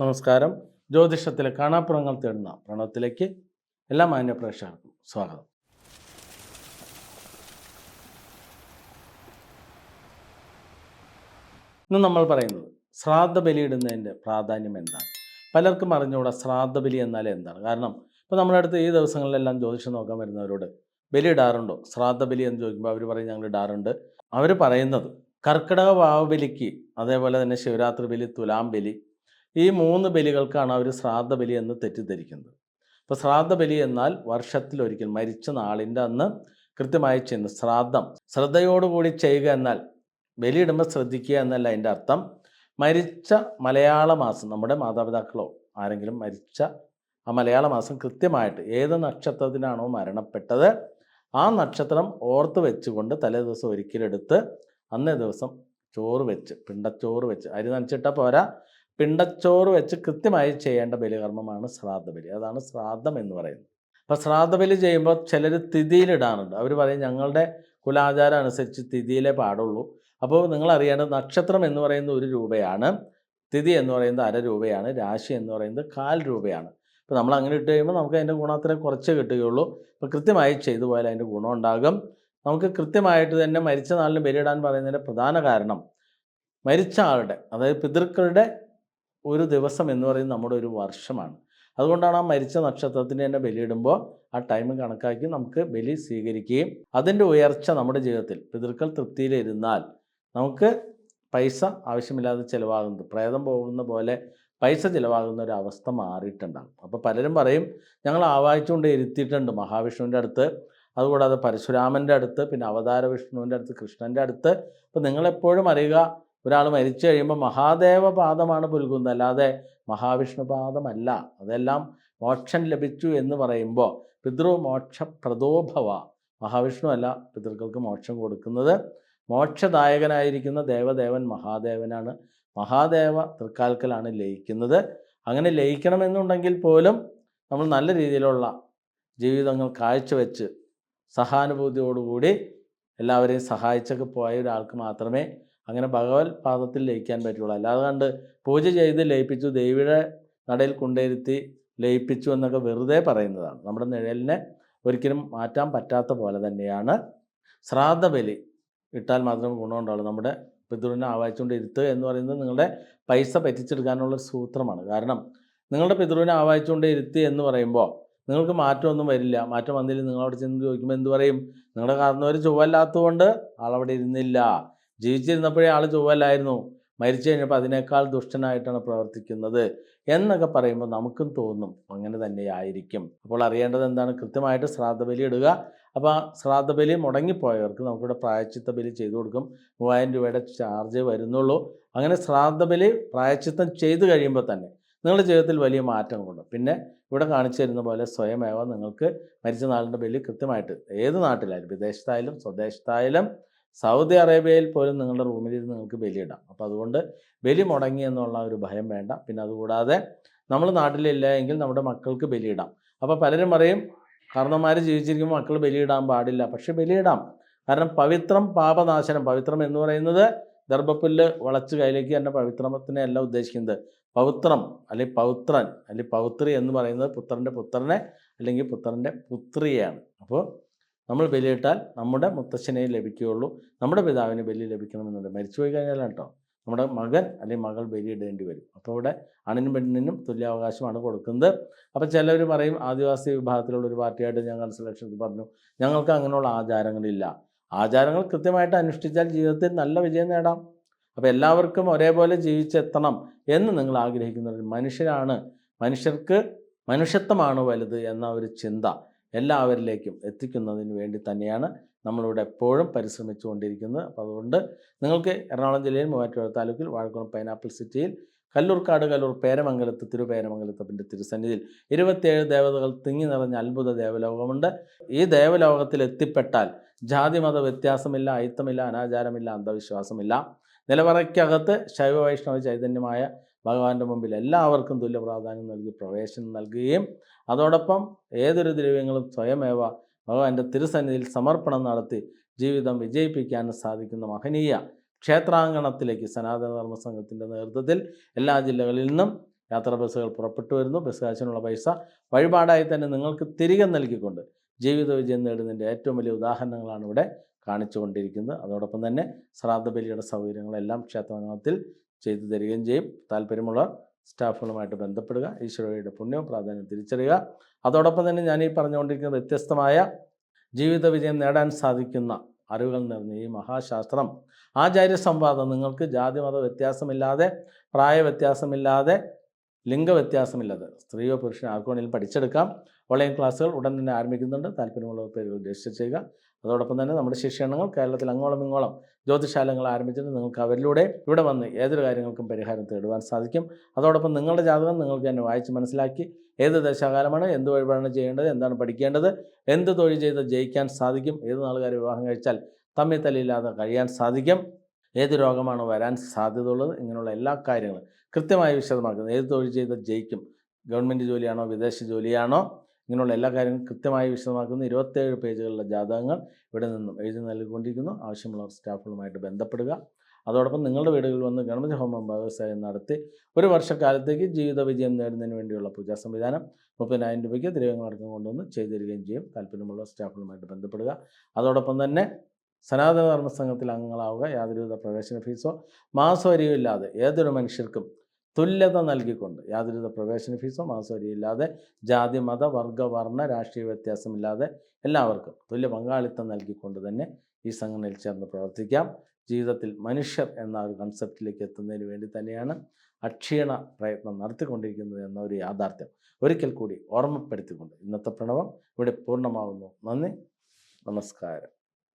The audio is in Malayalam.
നമസ്കാരം. ജ്യോതിഷത്തിലെ കാണാപ്പുറങ്ങൾ തേടുന്ന പ്രണവത്തിലേക്ക് എല്ലാ മാന്യ പ്രേക്ഷകർക്കും സ്വാഗതം. ഇന്ന് നമ്മൾ പറയുന്നത് ശ്രാദ്ധ ബലിയിടുന്നതിന്റെ പ്രാധാന്യം എന്താണ്? പലർക്കും അറിഞ്ഞുകൂടാ ശ്രാദ്ധ ബലി എന്നാൽ എന്താണ്? കാരണം ഇപ്പോൾ നമ്മുടെ അടുത്ത് ഈ ദിവസങ്ങളിലെല്ലാം ജ്യോതിഷം നോക്കാൻ വരുന്നവരോട് ബലി ഇടാറുണ്ടോ? ശ്രാദ്ധ ബലി എന്ന് ചോദിക്കുമ്പോൾ അവർ പറയും ഞങ്ങൾ ഇടാറുണ്ട്. അവർ പറയുന്നത് കർക്കിടക വാവബലിക്ക് അതേപോലെ തന്നെ ശിവരാത്രി ബലി തുലാം ബലി ഈ മൂന്ന് ബലികൾക്കാണ് അവർ ശ്രാദ്ധ ബലി എന്ന് തെറ്റിദ്ധരിക്കുന്നത്. അപ്പോൾ ശ്രാദ്ധ ബലി എന്നാൽ വർഷത്തിൽ ഒരിക്കൽ മരിച്ച നാളിന്റെ അന്ന് കൃത്യമായി ചെയ്യുന്ന ശ്രാദ്ധം. ശ്രദ്ധയോടുകൂടി ചെയ്യുക എന്നാൽ ബലിയിടുമ്പോൾ ശ്രദ്ധിക്കുക എന്നല്ല അതിന്റെ അർത്ഥം. മരിച്ച മലയാള മാസം നമ്മുടെ മാതാപിതാക്കളോ ആരെങ്കിലും മരിച്ച ആ മലയാള മാസം കൃത്യമായിട്ട് ഏത് നക്ഷത്രത്തിനാണോ മരണപ്പെട്ടത് ആ നക്ഷത്രം ഓർത്ത് വെച്ചുകൊണ്ട് തലേ ദിവസം ഒരിക്കലെടുത്ത് അന്നേ ദിവസം ചോറ് വെച്ച് പിണ്ടച്ചോറ് വെച്ച് അരി നനച്ചിട്ടാൽ പോരാ. പിണ്ടച്ചോറ് വെച്ച് കൃത്യമായി ചെയ്യേണ്ട ബലികർമ്മമാണ് ശ്രാദ്ധ ബലി അതാണ് ശ്രാദ്ധം എന്ന് പറയുന്നത്. അപ്പോൾ ശ്രാദ്ധ ബലി ചെയ്യുമ്പോൾ ചിലർ തിഥിയിലിടാറുണ്ട്. അവർ പറയും ഞങ്ങളുടെ കുലാചാരം അനുസരിച്ച് തിഥിയിലേ പാടുള്ളൂ. അപ്പോൾ നിങ്ങൾ അറിയേണ്ടത് നക്ഷത്രം എന്ന് പറയുന്ന ഒരു രൂപയാണ് തിഥി എന്ന് പറയുന്നത് അര രൂപയാണ് രാശി എന്ന് പറയുന്നത് കാൽ രൂപയാണ്. അപ്പോൾ നമ്മൾ അങ്ങനെ ഇട്ട് കഴിയുമ്പോൾ നമുക്ക് അതിന്റെ ഗുണത്തിനെ കുറച്ചേ കിട്ടുകയുള്ളൂ. അപ്പോൾ കൃത്യമായി ചെയ്തു പോയാൽ അതിന്റെ ഗുണം ഉണ്ടാകും. നമുക്ക് കൃത്യമായിട്ട് തന്നെ മരിച്ച നാളിന് ബലിയിടാൻ പറയുന്നതിന്റെ പ്രധാന കാരണം മരിച്ച ആളുടെ അതായത് പിതൃക്കളുടെ ഒരു ദിവസം എന്ന് പറയുന്നത് നമ്മുടെ ഒരു വർഷമാണ്. അതുകൊണ്ടാണ് ആ മരിച്ച നക്ഷത്രത്തിന് തന്നെ ബലിയിടുമ്പോൾ ആ ടൈം കണക്കാക്കി നമുക്ക് ബലി സ്വീകരിക്കുകയും അതിന്റെ ഉയർച്ച നമ്മുടെ ജീവിതത്തിൽ പിതൃക്കൾ തൃപ്തിയിലിരുന്നാൽ നമുക്ക് പൈസ ആവശ്യമില്ലാതെ ചിലവാകുന്നത് പ്രേതം പോകുന്ന പോലെ പൈസ ചിലവാകുന്ന ഒരു അവസ്ഥ മാറിയിട്ടുണ്ടാകും. അപ്പോൾ പലരും പറയും ഞങ്ങൾ ആവാഹിച്ചുകൊണ്ട് ഇരുത്തിയിട്ടുണ്ട് മഹാവിഷ്ണുവിന്റെ അടുത്ത് അതുകൂടാതെ പരശുരാമന്റെ അടുത്ത് പിന്നെ അവതാര വിഷ്ണുവിന്റെ അടുത്ത് കൃഷ്ണന്റെ അടുത്ത്. അപ്പോൾ നിങ്ങളെപ്പോഴും അറിയുക ഒരാൾ മരിച്ചു കഴിയുമ്പോൾ മഹാദേവ പാദമാണ് പുൽകുന്നത് അല്ലാതെ മഹാവിഷ്ണു പാദമല്ല. അതെല്ലാം മോക്ഷം ലഭിച്ചു എന്ന് പറയുമ്പോൾ പിതൃ മോക്ഷപ്രദോഭവ. മഹാവിഷ്ണു അല്ല പിതൃക്കൾക്ക് മോക്ഷം കൊടുക്കുന്നത്. മോക്ഷദായകനായിരിക്കുന്ന ദേവദേവൻ മഹാദേവനാണ്. മഹാദേവ തൃക്കാൽക്കലാണ് ലയിക്കുന്നത്. അങ്ങനെ ലയിക്കണമെന്നുണ്ടെങ്കിൽ പോലും നമ്മൾ നല്ല രീതിയിലുള്ള ജീവിതങ്ങൾ കാഴ്ചവെച്ച് സഹാനുഭൂതിയോടുകൂടി എല്ലാവരെയും സഹായിച്ചൊക്കെ പോയ ഒരാൾക്ക് മാത്രമേ അങ്ങനെ ഭഗവത് പാദത്തിൽ ലയിക്കാൻ പറ്റുള്ളൂ. അല്ലാതെ കണ്ട് പൂജ ചെയ്ത് ലയിപ്പിച്ചു ദേവിയുടെ നടയിൽ കൊണ്ടിരുത്തി ലയിപ്പിച്ചു എന്നൊക്കെ വെറുതെ പറയുന്നതാണ്. നമ്മുടെ നിഴലിനെ ഒരിക്കലും മാറ്റാൻ പറ്റാത്ത പോലെ തന്നെയാണ് ശ്രാദ്ധ ബലി ഇട്ടാൽ മാത്രമേ ഗുണമുണ്ടാവുള്ളൂ നമ്മുടെ പിതൃവിനെ ആവാഹിച്ചുകൊണ്ട് ഇരുത്തുക എന്ന് പറയുന്നത് നിങ്ങളുടെ പൈസ പറ്റിച്ചെടുക്കാനുള്ള സൂത്രമാണ്. കാരണം നിങ്ങളുടെ പിതൃവിനെ ആവാഹിച്ചുകൊണ്ട് ഇരുത്തി എന്ന് പറയുമ്പോൾ നിങ്ങൾക്ക് മാറ്റമൊന്നും വരില്ല. മാറ്റം വന്നില്ല നിങ്ങളവിടെ ചെന്ന് ചോദിക്കുമ്പോൾ എന്ത് പറയും? നിങ്ങളുടെ കാരണവർ ചൊവ്വല്ലാത്തതുകൊണ്ട് ആളവിടെ ഇരുന്നില്ല. ജീവിച്ചിരുന്നപ്പോഴേ ആൾ ചൊവ്വല്ലായിരുന്നു. മരിച്ചു കഴിഞ്ഞപ്പോൾ അതിനേക്കാൾ ദുഷ്ടനായിട്ടാണ് പ്രവർത്തിക്കുന്നത് എന്നൊക്കെ പറയുമ്പോൾ നമുക്കും തോന്നും അങ്ങനെ തന്നെ ആയിരിക്കും അപ്പോൾ അറിയേണ്ടത് എന്താണ്? കൃത്യമായിട്ട് ശ്രാദ്ധബലി ഇടുക. അപ്പോൾ ആ ശ്രാദ്ധബലി മുടങ്ങിപ്പോയവർക്ക് നമുക്കിവിടെ പ്രായച്ചിത്ത ബലി ചെയ്തു കൊടുക്കും. മൂവായിരം രൂപയുടെ ചാർജ് വരുന്നുള്ളൂ. അങ്ങനെ ശ്രാദ്ധബലി പ്രായച്ചിത്തം ചെയ്തു കഴിയുമ്പോൾ തന്നെ നിങ്ങളുടെ ജീവിതത്തിൽ വലിയ മാറ്റം കൊണ്ട് പിന്നെ ഇവിടെ കാണിച്ചു തരുന്ന പോലെ സ്വയമേവ നിങ്ങൾക്ക് മരിച്ച നാളിന്റെ ബലി കൃത്യമായിട്ട് ഏത് നാട്ടിലായാലും വിദേശത്തായാലും സ്വദേശത്തായാലും സൗദി അറേബ്യയിൽ പോലും നിങ്ങളുടെ റൂമിലിരുന്ന് നിങ്ങൾക്ക് ബലിയിടാം. അപ്പോൾ അതുകൊണ്ട് ബലി മുടങ്ങി എന്നുള്ള ഒരു ഭയം വേണ്ട. പിന്നെ അതുകൂടാതെ നമ്മൾ നാട്ടിലില്ല എങ്കിൽ നമ്മുടെ മക്കൾക്ക് ബലിയിടാം. അപ്പോൾ പലരും പറയും കാരണന്മാർ ജീവിച്ചിരിക്കുമ്പോൾ മക്കൾ ബലിയിടാൻ പാടില്ല. പക്ഷെ ബലിയിടാം. കാരണം പവിത്രം പാപനാശനം. പവിത്രം എന്ന് പറയുന്നത് ദർഭപ്പുല്ല് വളച്ച് കയ്യിലേക്ക് തന്നെ പവിത്രത്തിനെ അല്ല ഉദ്ദേശിക്കുന്നത്. പൗത്രം അല്ലെങ്കിൽ പൗത്രൻ അല്ലെങ്കിൽ പൗത്രി എന്ന് പറയുന്നത് പുത്രന്റെ പുത്രനെ അല്ലെങ്കിൽ പുത്രന്റെ പുത്രിയെയാണ്. അപ്പോൾ നമ്മൾ ബലിയിട്ടാൽ നമ്മുടെ മുത്തശ്ശനെ ലഭിക്കുകയുള്ളൂ. നമ്മുടെ പിതാവിന് ബലി ലഭിക്കണമെന്നുണ്ട്. മരിച്ചുപോയി കഴിഞ്ഞാലാണ് കേട്ടോ. നമ്മുടെ മകൻ അല്ലെങ്കിൽ മകൾ ബലിയിടേണ്ടി വരും. അപ്പോൾ അവിടെ അണിനും പെണ്ണിനും തുല്യാവകാശമാണ് കൊടുക്കുന്നത്. അപ്പോൾ ചിലർ പറയും ആദിവാസി വിഭാഗത്തിലുള്ള ഒരു പാർട്ടിയായിട്ട് ഞങ്ങൾ സെലക്ഷനിൽ പറഞ്ഞു. ഞങ്ങൾക്ക് അങ്ങനെയുള്ള ആചാരങ്ങളില്ല. ആചാരങ്ങൾ കൃത്യമായിട്ട് അനുഷ്ഠിച്ചാൽ ജീവിതത്തിൽ നല്ല വിജയം നേടാം. അപ്പോൾ എല്ലാവർക്കും ഒരേപോലെ ജീവിച്ചെത്തണം എന്ന് നിങ്ങൾ ആഗ്രഹിക്കുന്ന ഒരു മനുഷ്യരാണ്. മനുഷ്യർക്ക് മനുഷ്യത്വമാണ് വലുത് എന്ന ഒരു ചിന്ത. എല്ലാവരിലേക്കും എത്തിക്കുന്നതിന് വേണ്ടി തന്നെയാണ് നമ്മളിവിടെ എപ്പോഴും പരിശ്രമിച്ചു കൊണ്ടിരിക്കുന്നത്. അപ്പോൾ അതുകൊണ്ട് നിങ്ങൾക്ക് എറണാകുളം ജില്ലയിൽ മൂവാറ്റുപുഴ താലൂക്കിൽ വാഴക്കുളം പൈനാപ്പിൾ സിറ്റിയിൽ കല്ലൂർക്കാട് കല്ലൂർ പേരമംഗലത്ത് തിരുപേരമംഗലത്തപ്പന്റെ തിരുസന്നിധിയിൽ ഇരുപത്തിയേഴ് ദേവതകൾ തിങ്ങി നിറഞ്ഞ അത്ഭുത ദേവലോകമുണ്ട്. ഈ ദേവലോകത്തിൽ എത്തിപ്പെട്ടാൽ ജാതി മത വ്യത്യാസമില്ല അയിത്തമില്ല അനാചാരമില്ല അന്ധവിശ്വാസമില്ല. നിലവറയ്ക്കകത്ത് ശൈവ വൈഷ്ണവ ചൈതന്യമായ ഭഗവാന്റെ മുമ്പിൽ എല്ലാവർക്കും തുല്യ പ്രാധാന്യം നൽകി പ്രവേശനം നൽകുകയും അതോടൊപ്പം ഏതൊരു ദ്രവ്യങ്ങളും സ്വയമേവ ഭഗവാന്റെ തിരുസന്നിധിയിൽ സമർപ്പണം നടത്തി ജീവിതം വിജയിപ്പിക്കാൻ സാധിക്കുന്ന മഹനീയ ക്ഷേത്രാങ്കണത്തിലേക്ക് സനാതന ധർമ്മ സംഘത്തിന്റെ നേതൃത്വത്തിൽ എല്ലാ ജില്ലകളിൽ നിന്നും യാത്രാ ബസ്സുകൾ പുറപ്പെട്ടു വരുന്നു. ബസ് കാശിനുള്ള പൈസ വഴിപാടായി തന്നെ നിങ്ങൾക്ക് തിരികെ നൽകിക്കൊണ്ട് ജീവിത വിജയം നേടുന്നതിന്റെ ഏറ്റവും വലിയ ഉദാഹരണങ്ങളാണ് ഇവിടെ കാണിച്ചുകൊണ്ടിരിക്കുന്നത്. അതോടൊപ്പം തന്നെ ശ്രാദ്ധബലിയുടെ സൗകര്യങ്ങളെല്ലാം ക്ഷേത്രാംഗണത്തിൽ ചെയ്തു തരികയും ചെയ്യും. താല്പര്യമുള്ള സ്റ്റാഫുകളുമായിട്ട് ബന്ധപ്പെടുക. ഈശ്വരയുടെ പുണ്യവും പ്രാധാന്യം തിരിച്ചറിയുക. അതോടൊപ്പം തന്നെ ഞാൻ ഈ പറഞ്ഞുകൊണ്ടിരിക്കുന്ന വ്യത്യസ്തമായ ജീവിത വിജയം നേടാൻ സാധിക്കുന്ന അറിവുകൾ നിറഞ്ഞ ഈ മഹാശാസ്ത്രം ആചാര്യ സംവാദം നിങ്ങൾക്ക് ജാതി മത വ്യത്യാസമില്ലാതെ പ്രായ വ്യത്യാസമില്ലാതെ ലിംഗവ്യത്യാസമില്ലാതെ സ്ത്രീയോ പുരുഷനോ ആർക്കുവേണമെങ്കിലും പഠിച്ചെടുക്കാം. ഓൺലൈൻ ക്ലാസ്സുകൾ ഉടൻ തന്നെ ആരംഭിക്കുന്നുണ്ട്. താല്പര്യമുള്ള പേര് രജിസ്റ്റർ ചെയ്യുക. അതോടൊപ്പം തന്നെ നമ്മുടെ ശിക്ഷണങ്ങൾ കേരളത്തിൽ അങ്ങോളം ഇങ്ങോളം ജ്യോതിശാലങ്ങൾ ആരംഭിച്ചിട്ട് നിങ്ങൾക്ക് അവരിലൂടെ ഇവിടെ വന്ന് ഏതൊരു കാര്യങ്ങൾക്കും പരിഹാരം തേടുവാൻ സാധിക്കും. അതോടൊപ്പം നിങ്ങളുടെ ജാതകം നിങ്ങൾക്ക് തന്നെ വായിച്ച് മനസ്സിലാക്കി ഏത് ദശാകാലമാണ് എന്ത് വഴിപാടാണ് ചെയ്യേണ്ടത് എന്താണ് പഠിക്കേണ്ടത് എന്ത് തൊഴിൽ ചെയ്ത് ജയിക്കാൻ സാധിക്കും ഏത് നാളുകാരെ വിവാഹം കഴിച്ചാൽ തമ്മിൽ തല്ലില്ലാതെ കഴിയാൻ സാധിക്കും ഏത് രോഗമാണ് വരാൻ സാധ്യതയുള്ളത് ഇങ്ങനെയുള്ള എല്ലാ കാര്യങ്ങളും കൃത്യമായി വിശദമാക്കുന്നത് ഏത് തൊഴിൽ ചെയ്ത് ജയിക്കും ഗവൺമെന്റ് ജോലിയാണോ വിദേശ ജോലിയാണോ ഇങ്ങനെയുള്ള എല്ലാ കാര്യങ്ങളും കൃത്യമായി വിശദമാക്കുന്ന ഇരുപത്തേഴ് പേജുകളിലെ ജാതകങ്ങൾ ഇവിടെ നിന്നും എഴുതി നൽകിക്കൊണ്ടിരിക്കുന്നു. ആവശ്യമുള്ള സ്റ്റാഫുകളുമായിട്ട് ബന്ധപ്പെടുക. അതോടൊപ്പം നിങ്ങളുടെ വീടുകളിൽ വന്ന് ഗണപതി ഹോമം വ്യവസായം നടത്തി ഒരു വർഷക്കാലത്തേക്ക് ജീവിത വിജയം നേടുന്നതിന് വേണ്ടിയുള്ള പൂജാ സംവിധാനം മുപ്പതിനായിരം രൂപയ്ക്ക് തിരുവങ്ങടക്കം കൊണ്ടുവന്ന് ചെയ്തു തരികയും ചെയ്യും. താല്പര്യമുള്ള സ്റ്റാഫുകളുമായിട്ട് ബന്ധപ്പെടുക. അതോടൊപ്പം തന്നെ സനാതന ധർമ്മ സംഘത്തിൽ അംഗങ്ങളാവുക. യാതൊരുവിധ പ്രവേശന ഫീസോ മാസവരിയോ ഇല്ലാതെ ഏതൊരു മനുഷ്യർക്കും തുല്യത നൽകിക്കൊണ്ട് യാതൊരുവിധ പ്രവേശന ഫീസോ മാസവരിയില്ലാതെ ജാതി മത വർഗ വർണ രാഷ്ട്രീയ വ്യത്യാസമില്ലാതെ എല്ലാവർക്കും തുല്യ പങ്കാളിത്തം നൽകിക്കൊണ്ട് തന്നെ ഈ സംഘടനയിൽ ചേർന്ന് പ്രവർത്തിക്കാം. ജീവിതത്തിൽ മനുഷ്യർ എന്ന ഒരു കൺസെപ്റ്റിലേക്ക് എത്തുന്നതിന് വേണ്ടി തന്നെയാണ് അക്ഷീണ പ്രയത്നം നടത്തിക്കൊണ്ടിരിക്കുന്നത് എന്ന ഒരു യാഥാർത്ഥ്യം ഒരിക്കൽ കൂടി ഓർമ്മപ്പെടുത്തിക്കൊണ്ട് ഇന്നത്തെ പ്രണവം ഇവിടെ പൂർണമാകുന്നു നന്ദി. നമസ്കാരം.